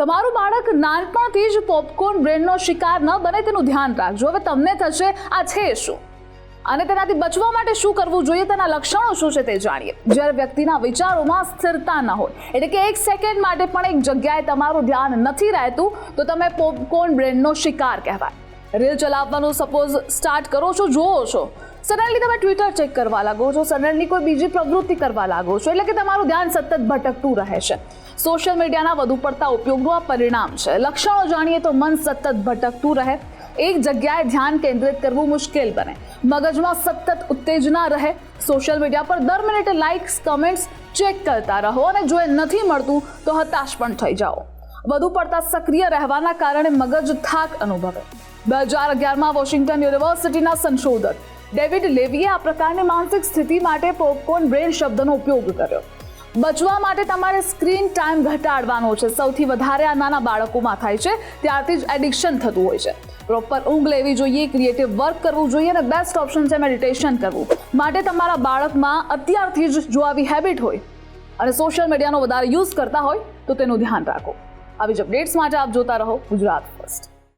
તમારું બાળક નાનપણથી જ પોપકોર્ન બ્રેનનો શિકાર ન બને તેનું ધ્યાન રાખજો. હવે તમને થશે આ છે શું? અને તેનાથી બચવા માટે શું કરવું જોઈએ? તેના લક્ષણો શું છે તે જાણીએ. જ્યારે વ્યક્તિના વિચારોમાં સ્થિરતા ન હોય, એટલે કે એક સેકન્ડ માટે પણ એક જગ્યાએ તમારું ધ્યાન નથી રહેતું, તો તમે પોપકોર્ન બ્રેનનો શિકાર કહેવાય. રીલ ચલાવવાનું સપોઝ સ્ટાર્ટ કરો છો, જુઓ છો. સડનલી તમે ટ્વિટર ચેક કરવા લાગો છો. સડનલી કોઈ બીજી પ્રવૃત્તિ કરવા લાગો છો. એટલે કે તમારું ધ્યાન સતત ભટકતું રહે છે. સોશિયલ મીડિયાના વધુ પડતા ઉપયોગનું આ પરિણામ છે. લક્ષણો જાણીએ તો મન સતત ભટકતું રહે. એક જગ્યાએ ધ્યાન કેન્દ્રિત કરવું મુશ્કેલ બને. મગજમાં સતત ઉત્તેજના રહે. સોશિયલ મીડિયા પર દર મિનિટે લાઇક્સ કમેન્ટ્સ ચેક કરતા રહો અને જો એ નથી મળતું તો હતાશ પણ થઈ જાઓ. વધુ પડતા સક્રિય રહેવાના કારણે મગજ થાક અનુભવે. બે હજાર અગિયારમાં વોશિંગ્ટન યુનિવર્સિટીના સંશોધક ડેવિડ લેવીએ આ પ્રકારની માનસિક સ્થિતિ માટે પોપકોર્ન બ્રેન શબ્દનો ઉપયોગ કર્યો. બચવા માટે તમારે સ્ક્રીન ટાઈમ ઘટાડવાનો છે. સૌથી વધારે આ નાના બાળકોમાં થાય છે. ત્યારથી જ એડિક્શન થતું હોય છે. પ્રોપર ઊંઘ લેવી જોઈએ ક્રિએટિવ વર્ક કરવું જોઈએ અને બેસ્ટ ઓપ્શન છે મેડિટેશન કરવું. માટે તમારા બાળકમાં અત્યારથી જ જો આવી હેબિટ હોય અને સોશિયલ મીડિયાનો વધારે યુઝ કરતા હોય, તો તેનું ધ્યાન રાખો. આવી જ અપડેટ્સ માટે આપ જોતા રહો ગુજરાત ફર્સ્ટ